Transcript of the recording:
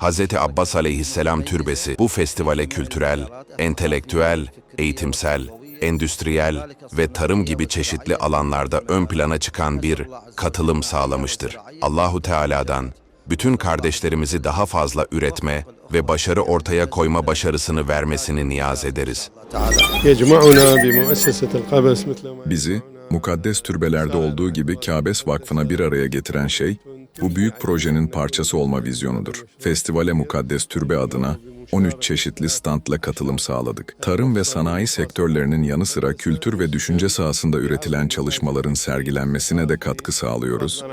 Hz. Abbas aleyhisselam türbesi bu festivale kültürel, entelektüel, eğitimsel, endüstriyel ve tarım gibi çeşitli alanlarda ön plana çıkan bir katılım sağlamıştır. Allahu Teala'dan bütün kardeşlerimizi daha fazla üretme ve başarı ortaya koyma başarısını vermesini niyaz ederiz. Bizi mukaddes türbelerde olduğu gibi Kabes Vakfı'na bir araya getiren şey, bu büyük projenin parçası olma vizyonudur. Festivale Mukaddes Türbe adına 13 çeşitli standla katılım sağladık. Tarım ve sanayi sektörlerinin yanı sıra kültür ve düşünce sahasında üretilen çalışmaların sergilenmesine de katkı sağlıyoruz.